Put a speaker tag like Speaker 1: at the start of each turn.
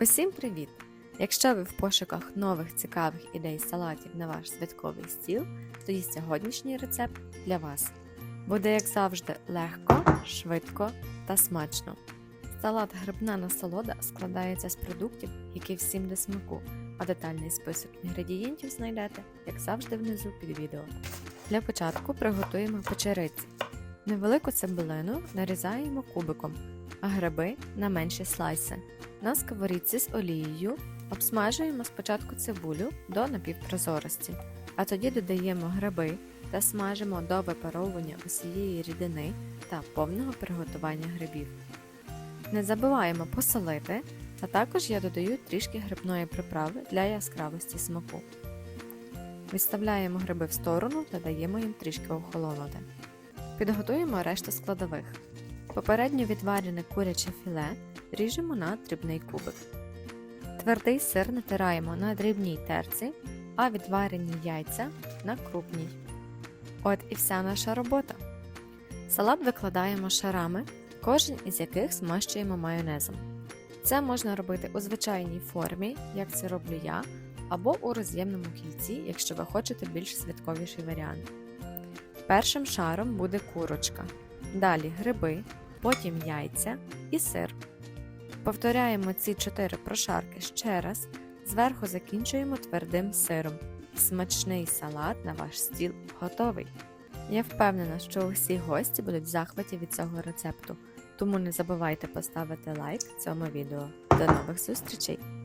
Speaker 1: Усім привіт! Якщо ви в пошуках нових цікавих ідей салатів на ваш святковий стіл, тоді сьогоднішній рецепт для вас. Буде, як завжди, легко, швидко та смачно. Салат грибна насолода складається з продуктів, які всім до смаку, а детальний список інгредієнтів знайдете, як завжди, внизу під відео. Для початку приготуємо печериці. Невелику цибулину нарізаємо кубиком, а гриби на менші слайси. На сковорідці з олією обсмажуємо спочатку цибулю до напівпрозорості, а тоді додаємо гриби та смажимо до випаровування усієї рідини та повного приготування грибів. Не забуваємо посолити, а також я додаю трішки грибної приправи для яскравості смаку. Відставляємо гриби в сторону та даємо їм трішки охолонути. Підготуємо решту складових. Попередньо відварене куряче філе ріжемо на дрібний кубик. Твердий сир натираємо на дрібній терці, а відварені яйця на крупній. От і вся наша робота. Салат викладаємо шарами, кожен із яких змащуємо майонезом. Це можна робити у звичайній формі, як це роблю я, або у роз'ємному кільці, якщо ви хочете більш святковіший варіант. Першим шаром буде курочка, далі гриби, потім яйця і сир. Повторяємо ці 4 прошарки ще раз, зверху закінчуємо твердим сиром. Смачний салат на ваш стіл готовий. Я впевнена, що усі гості будуть в захваті від цього рецепту, тому не забувайте поставити лайк цьому відео. До нових зустрічей!